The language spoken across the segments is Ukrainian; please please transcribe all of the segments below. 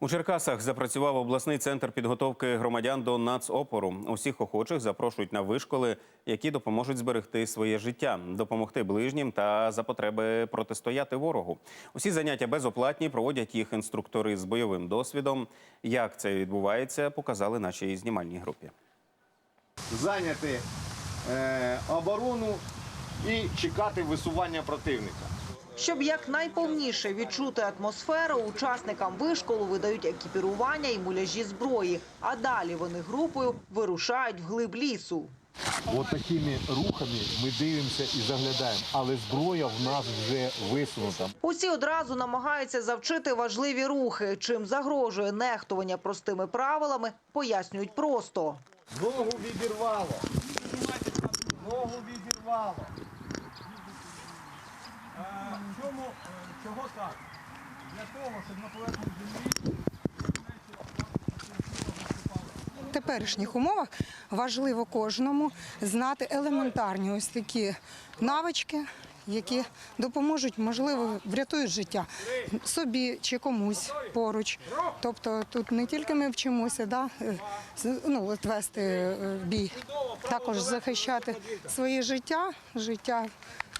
У Черкасах запрацював обласний центр підготовки громадян до нацопору. Усіх охочих запрошують на вишколи, які допоможуть зберегти своє життя, допомогти ближнім та за потреби протистояти ворогу. Усі заняття безоплатні, проводять їх інструктори з бойовим досвідом. Як це відбувається, показали нашій знімальній групі. зайняти е, оборону і чекати висування противника. Щоб якнайповніше відчути атмосферу, учасникам вишколу видають екіпірування і муляжі зброї. А далі вони групою вирушають вглиб лісу. От такими рухами ми дивимося і заглядаємо, але зброя в нас вже висунута. Усі одразу намагаються завчити важливі рухи. Чим загрожує нехтування простими правилами, пояснюють просто. Ногу відірвало. Ногу відірвало. Чому чого так? Для того, щоб на поверхні землі В теперішніх умовах важливо кожному знати елементарні ось такі навички, які допоможуть, можливо, врятують життя собі чи комусь поруч. Тобто тут не тільки ми вчимося да, е, ну, вести е, бій, також захищати своє життя, життя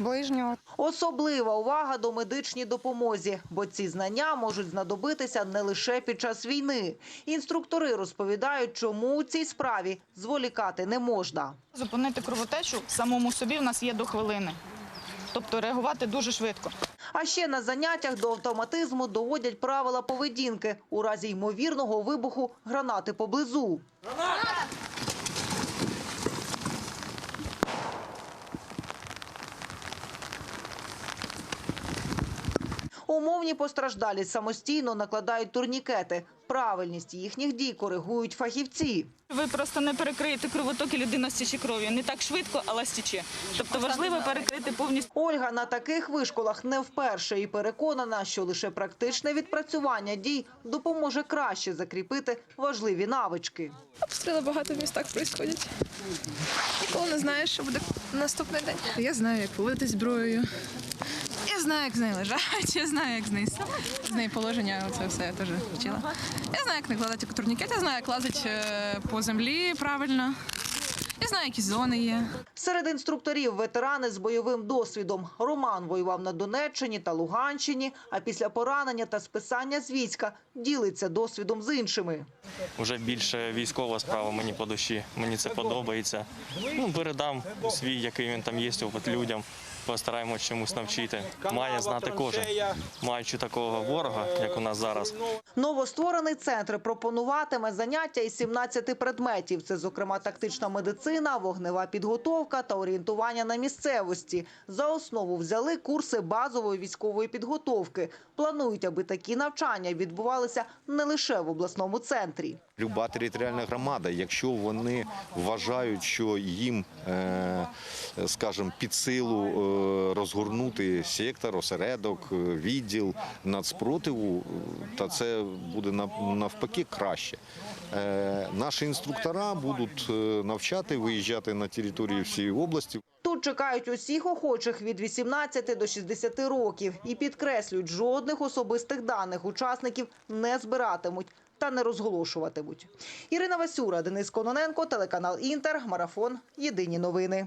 ближнього. Особлива увага до медичній допомозі, бо ці знання можуть знадобитися не лише під час війни. Інструктори розповідають, чому у цій справі зволікати не можна. Зупинити кровотечу самому собі в нас є до хвилини. Тобто реагувати дуже швидко. А ще на заняттях до автоматизму доводять правила поведінки у разі ймовірного вибуху гранати поблизу. Умовні постраждалі самостійно накладають турнікети. Правильність їхніх дій коригують фахівці. Ви просто не перекриєте кровоток і людина стіче кров'ю. Не так швидко, але стіче. Тобто важливо перекрити повністю. Ольга на таких вишколах не вперше і переконана, що лише практичне відпрацювання дій допоможе краще закріпити важливі навички. Обстріли багато в містах происходять. Ніколи не знаєш, що буде наступний день. Я знаю, як поводити зброєю. Знаю, як з нею лежать, я знаю, як з неї з неї положення. Це все я теж вчила. Я знаю, як накладати турнікет, я знаю, як лазити е, по землі правильно. Я знаю, які зони є. Серед інструкторів ветерани з бойовим досвідом. Роман воював на Донеччині та Луганщині, а після поранення та списання з війська ділиться досвідом з іншими. Вже більше військова справа мені по душі. Мені це подобається. Ну, передам свій, який він там є, опит людям. Постараємось чомусь навчити. Має знати кожен, маючи такого ворога, як у нас зараз. Новостворений центр пропонуватиме заняття із 17 предметів. Це, зокрема, тактична медицина, вогнева підготовка та орієнтування на місцевості. За основу взяли курси базової військової підготовки. Планують, аби такі навчання відбувалися не лише в обласному центрі. Люба територіальна громада, якщо вони вважають, що їм, е, скажімо, під силу е, розгорнути сектор, осередок, е, відділ нацпротиву, та це буде навпаки краще. Наші інструктора будуть навчати, виїжджати на територію всієї області. Тут чекають усіх охочих від 18 до 60 років і підкреслюють, жодних особистих даних учасників не збиратимуть та не розголошуватимуть. Ірина Васюра, Денис Кононенко, телеканал Інтер, Марафон. Єдині новини.